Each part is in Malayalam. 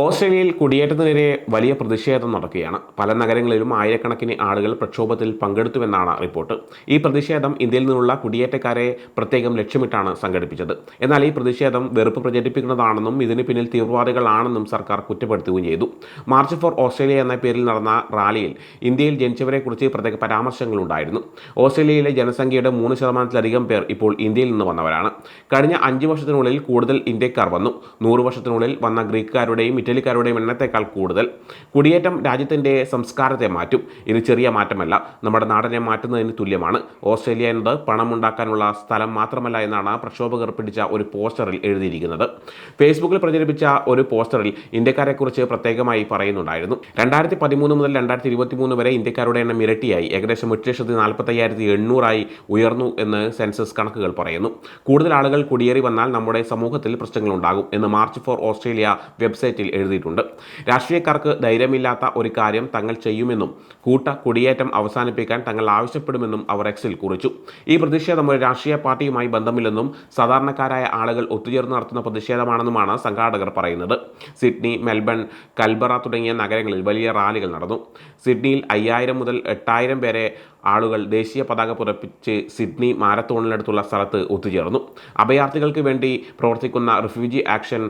ഓസ്ട്രേലിയയിൽ കുടിയേറ്റത്തിനെതിരെ വലിയ പ്രതിഷേധം നടക്കുകയാണ്. പല നഗരങ്ങളിലും ആയിരക്കണക്കിന് ആളുകൾ പ്രക്ഷോഭത്തിൽ പങ്കെടുത്തുവെന്നാണ് റിപ്പോർട്ട്. ഈ പ്രതിഷേധം ഇന്ത്യയിൽ നിന്നുള്ള കുടിയേറ്റക്കാരെ പ്രത്യേകം ലക്ഷ്യമിട്ടാണ് സംഘടിപ്പിച്ചത്. എന്നാൽ ഈ പ്രതിഷേധം വെറുപ്പ് പ്രചരിപ്പിക്കുന്നതാണെന്നും ഇതിന് പിന്നിൽ തീവ്രവാദികളാണെന്നും സർക്കാർ കുറ്റപ്പെടുത്തുകയും ചെയ്തു. മാർച്ച് ഫോർ ഓസ്ട്രേലിയ എന്ന പേരിൽ നടന്ന റാലിയിൽ ഇന്ത്യയിൽ ജനിച്ചവരെക്കുറിച്ച് പ്രത്യേക പരാമർശങ്ങളുണ്ടായിരുന്നു. ഓസ്ട്രേലിയയിലെ ജനസംഖ്യയുടെ മൂന്ന് ശതമാനത്തിലധികം പേർ ഇപ്പോൾ ഇന്ത്യയിൽ നിന്ന് വന്നവരാണ്. കഴിഞ്ഞ അഞ്ച് വർഷത്തിനുള്ളിൽ കൂടുതൽ ഇന്ത്യക്കാർ വന്നു. നൂറ് വർഷത്തിനുള്ളിൽ വന്ന ഗ്രീക്കുകാരുടെയും ഇറ്റലിക്കാരുടെയും എണ്ണത്തേക്കാൾ കൂടുതൽ കുടിയേറ്റം രാജ്യത്തിന്റെ സംസ്കാരത്തെ മാറ്റും. ഇത് ചെറിയ മാറ്റമല്ല. നമ്മുടെ നാടിനെ മാറ്റുന്നതിന് തുല്യമാണ്. ഓസ്ട്രേലിയ എന്നത് പണമുണ്ടാക്കാനുള്ള സ്ഥലം മാത്രമല്ല എന്നാണ് പ്രക്ഷോഭകർ പിടിച്ച ഒരു പോസ്റ്ററിൽ എഴുതിയിരിക്കുന്നത്. ഫേസ്ബുക്കിൽ പ്രചരിപ്പിച്ച ഒരു പോസ്റ്ററിൽ ഇന്ത്യക്കാരെക്കുറിച്ച് പ്രത്യേകമായി പറയുന്നുണ്ടായിരുന്നു. രണ്ടായിരത്തി പതിമൂന്ന് മുതൽ രണ്ടായിരത്തി ഇരുപത്തി മൂന്ന് വരെ ഇന്ത്യക്കാരുടെ എണ്ണം ഇരട്ടിയായി. ഏകദേശം എട്ട് ലക്ഷത്തി നാൽപ്പത്തയ്യായിരത്തി എണ്ണൂറായി ഉയർന്നു എന്ന് സെൻസസ് കണക്കുകൾ പറയുന്നു. കൂടുതൽ ആളുകൾ കുടിയേറി വന്നാൽ നമ്മുടെ സമൂഹത്തിൽ പ്രശ്നങ്ങളുണ്ടാകും എന്ന് മാർച്ച് ഫോർ ഓസ്ട്രേലിയ വെബ്സൈറ്റിൽ എഴുതിയിട്ടുണ്ട്. രാഷ്ട്രീയക്കാർക്ക് ധൈര്യമില്ലാത്ത ഒരു കാര്യം തങ്ങൾ ചെയ്യുമെന്നും കൂട്ട കുടിയേറ്റം അവസാനിപ്പിക്കാൻ തങ്ങൾ ആവശ്യപ്പെടുമെന്നും അവർ എക്സിൽ കുറിച്ചു. ഈ പ്രതിഷേധം ഒരു രാഷ്ട്രീയ പാർട്ടിയുമായി ബന്ധമില്ലെന്നും സാധാരണക്കാരായ ആളുകൾ ഒത്തുചേർന്ന് നടത്തുന്ന പ്രതിഷേധമാണെന്നുമാണ് സംഘാടകർ പറയുന്നത്. സിഡ്നി മെൽബൺ കൽബറ തുടങ്ങിയ നഗരങ്ങളിൽ വലിയ റാലികൾ നടന്നു. സിഡ്നിയിൽ അയ്യായിരം മുതൽ എട്ടായിരം പേരെ ആളുകൾ ദേശീയ പതാക പുറപ്പിച്ച് സിഡ്നി മാരത്തോണിനടുത്തുള്ള സ്ഥലത്ത് ഒത്തുചേർന്നു. അഭയാർത്ഥികൾക്ക് വേണ്ടി പ്രവർത്തിക്കുന്ന റിഫ്യൂജി ആക്ഷൻ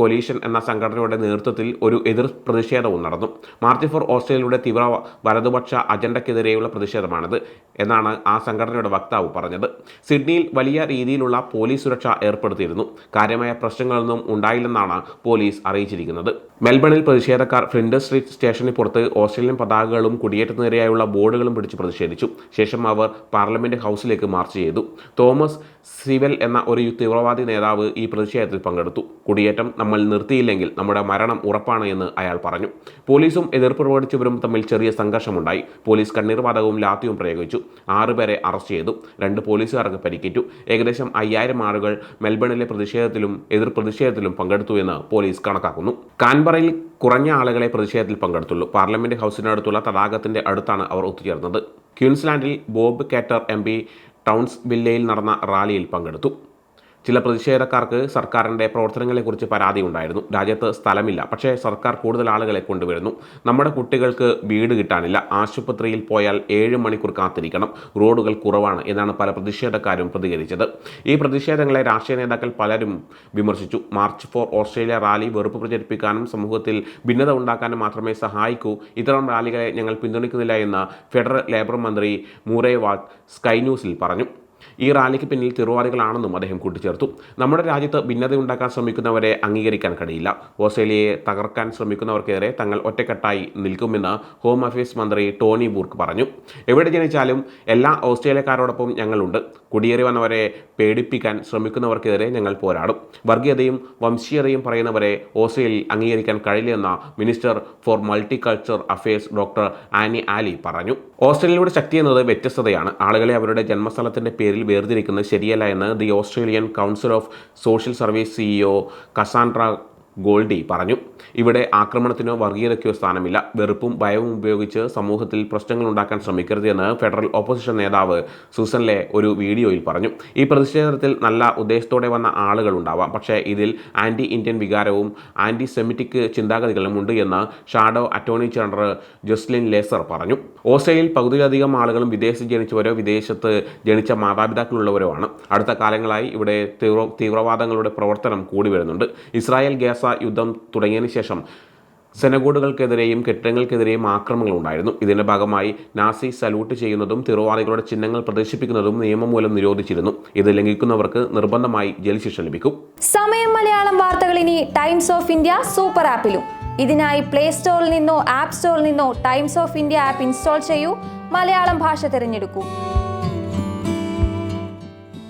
കൊലീഷൻ എന്ന സംഘടനയുടെ നേതൃത്വത്തിൽ ഒരു എതിർ പ്രതിഷേധവും നടന്നു. മാർച്ച് ഫോർ ഓസ്ട്രേലിയയുടെ തീവ്ര വലതുപക്ഷ അജണ്ടയ്ക്കെതിരെയുള്ള പ്രതിഷേധമാണിത് എന്നാണ് ആ സംഘടനയുടെ വക്താവ് പറഞ്ഞത്. സിഡ്നിയിൽ വലിയ രീതിയിലുള്ള പോലീസ് സുരക്ഷ ഏർപ്പെടുത്തിയിരുന്നു. കാര്യമായ പ്രശ്നങ്ങളൊന്നും ഉണ്ടായില്ലെന്നാണ് പോലീസ് അറിയിച്ചിരിക്കുന്നത്. മെൽബണിൽ പ്രതിഷേധക്കാർ ഫ്ലിൻഡർ സ്ട്രീറ്റ് സ്റ്റേഷന് പുറത്ത് ഓസ്ട്രേലിയൻ പതാകകളും കുടിയേറ്റത്തിനെതിരെയുള്ള ബോർഡുകളും പിടിച്ച് പ്രതിഷേധിച്ചു. ശേഷം അവർ പാർലമെന്റ് ഹൗസിലേക്ക് മാർച്ച് ചെയ്തു. തോമസ് സിവൽ എന്ന ഒരു തീവ്രവാദി നേതാവ് ഈ പ്രതിഷേധത്തിൽ പങ്കെടുത്തു. കുടിയേറ്റം നമ്മൾ നിർത്തിയില്ലെങ്കിൽ നമ്മുടെ മരണം ഉറപ്പാണ് എന്ന് അയാൾ പറഞ്ഞു. പോലീസും എതിർപ്പ് പ്രകടിച്ചവരും തമ്മിൽ ചെറിയ സംഘർഷമുണ്ടായി. പോലീസ് കണ്ണീർവാതകവും ലാത്തിയും പ്രയോഗിച്ചു. ആറുപേരെ അറസ്റ്റ് ചെയ്തു. രണ്ട് പോലീസുകാർക്ക് പരിക്കേറ്റു. ഏകദേശം അയ്യായിരം ആളുകൾ മെൽബണിലെ പ്രതിഷേധത്തിലും എതിർ പ്രതിഷേധത്തിലും പങ്കെടുത്തു എന്ന് പോലീസ് കണക്കാക്കുന്നു. കാൻബറയിൽ കുറഞ്ഞ ആളുകളെ പ്രതിഷേധത്തിൽ പങ്കെടുത്തുള്ളൂ. പാർലമെന്റ് ഹൗസിനടുത്തുള്ള തടാകത്തിന്റെ അടുത്താണ് അവർ ഒത്തുചേർന്നത്. ക്യൂൻസ്ലാൻഡിൽ ബോബ് കാറ്റർ എം പി ടൗൺസ് വില്ലയിൽ നടന്ന റാലിയിൽ പങ്കെടുത്തു. ചില പ്രതിഷേധക്കാർക്ക് സർക്കാരിന്റെ പ്രവർത്തനങ്ങളെക്കുറിച്ച് പരാതി ഉണ്ടായിരുന്നു രാജ്യത്ത് സ്ഥലമില്ല. പക്ഷേ സർക്കാർ കൂടുതൽ ആളുകളെ കൊണ്ടുവരുന്നു. നമ്മുടെ കുട്ടികൾക്ക് വീട് കിട്ടാനില്ല. ആശുപത്രിയിൽ പോയാൽ ഏഴ് മണിക്കൂർ കാത്തിരിക്കണം. റോഡുകൾ കുറവാണ് എന്നാണ് പല പ്രതിഷേധക്കാരും പ്രതികരിച്ചത്. ഈ പ്രതിഷേധങ്ങളെ രാഷ്ട്രീയ നേതാക്കൾ പലരും വിമർശിച്ചു. മാർച്ച് ഫോർ ഓസ്ട്രേലിയ റാലി വെറുപ്പ് പ്രചരിപ്പിക്കാനും സമൂഹത്തിൽ ഭിന്നത ഉണ്ടാക്കാനും മാത്രമേ സഹായിക്കൂ. ഇത്തരം റാലികളെ ഞങ്ങൾ പിന്തുണയ്ക്കുന്നില്ല എന്ന് ഫെഡറൽ ലേബർ മന്ത്രി മൂറേ വാട്ട് സ്കൈ ന്യൂസിൽ പറഞ്ഞു. ഈ റാലിക്ക് പിന്നിൽ തീവ്രവാദികളാണെന്നും അദ്ദേഹം കൂട്ടിച്ചേർത്തു. നമ്മുടെ രാജ്യത്ത് ഭിന്നതയുണ്ടാക്കാൻ ശ്രമിക്കുന്നവരെ അംഗീകരിക്കാൻ കഴിയില്ല. ഓസ്ട്രേലിയയെ തകർക്കാൻ ശ്രമിക്കുന്നവർക്കെതിരെ തങ്ങൾ ഒറ്റക്കെട്ടായി നിൽക്കുമെന്ന് ഹോം അഫയേഴ്സ് മന്ത്രി ടോണി ബൂർക്ക് പറഞ്ഞു. എവിടെ ജനിച്ചാലും എല്ലാ ഓസ്ട്രേലിയക്കാരോടൊപ്പം ഞങ്ങളുണ്ട്. കുടിയേറി വന്നവരെ പേടിപ്പിക്കാൻ ശ്രമിക്കുന്നവർക്കെതിരെ ഞങ്ങൾ പോരാടും. വർഗീയതയും വംശീയതയും പറയുന്നവരെ ഓസ്ട്രേലിയയിൽ അംഗീകരിക്കാൻ കഴിയില്ലെന്ന minister for multi culture affairs doctor Anne Aly പറഞ്ഞു. ഓസ്ട്രേലിയയുടെ ശക്തി എന്നത് വ്യത്യസ്തതയാണ്. ആളുകളെ അവരുടെ ജന്മസ്ഥലത്തിന്റെ പേരിൽ വേർതിരിക്കുന്നത് ശരിയല്ല എന്ന് the Australian Council of Social Service CEO Cassandra Goldie പറഞ്ഞു. ഇവിടെ ആക്രമണത്തിനോ വർഗീയതയ്ക്കോ സ്ഥാനമില്ല. വെറുപ്പും ഭയവും ഉപയോഗിച്ച് സമൂഹത്തിൽ പ്രശ്നങ്ങൾ ഉണ്ടാക്കാൻ ശ്രമിക്കരുതെന്ന് ഫെഡറൽ ഓപ്പോസിഷൻ നേതാവ് സുസൻലെ ഒരു വീഡിയോയിൽ പറഞ്ഞു. ഈ പ്രതിഷേധത്തിൽ നല്ല ഉദ്ദേശത്തോടെ വന്ന ആളുകൾ ഉണ്ടാവാം. പക്ഷേ ഇതിൽ ആന്റി ഇന്ത്യൻ വികാരവും ആന്റി സെമിറ്റിക് ചിന്താഗതികളും ഉണ്ട് എന്ന് shadow attorney general Julian Leeser പറഞ്ഞു. ഓസ്ട്രേലിയയിൽ പകുതിയിലധികം ആളുകളും വിദേശത്ത് ജനിച്ചവരോ വിദേശത്ത് ജനിച്ച മാതാപിതാക്കളുള്ളവരോ ആണ്. അടുത്ത കാലങ്ങളായി ഇവിടെ തീവ്ര തീവ്രവാദങ്ങളുടെ പ്രവർത്തനം കൂടി വരുന്നുണ്ട്. ഇസ്രായേൽ ഗാസ യുദ്ധം തുടങ്ങിയതിന് ശേഷം സെനഗോഡുകൾക്കെതിരെയും കെട്ടിടങ്ങൾക്കെതിരെയും ആക്രമണങ്ങൾ ഉണ്ടായിരുന്നു ഇതിന്റെ ഭാഗമായി നാസി സല്യൂട്ട് ചെയ്യുന്നതും തീവ്രവാദികളുടെ ചിഹ്നങ്ങൾ പ്രദർശിപ്പിക്കുന്നതും നിയമം മൂലം നിരോധിച്ചിരുന്നു. ഇത് ലംഘിക്കുന്നവർക്ക് നിർബന്ധമായി ജയിൽ ശിക്ഷ ലഭിക്കും. സമയം മലയാളം വാർത്തകൾ ഇനി ടൈംസ് ഓഫ് ഇന്ത്യ സൂപ്പർ ആപ്പിലും. ഇതിനായി പ്ലേ സ്റ്റോറിൽ നിന്നോ ആപ്പ് സ്റ്റോറിൽ നിന്നോ Times of India app install ചെയ്യൂ. മലയാളം ഭാഷ തിരഞ്ഞെടുക്കൂ.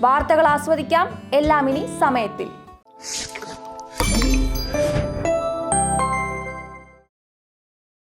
വാർത്തകൾ ആസ്വദിക്കാം. എല്ലാം ഇനി സമയത്തിൽ.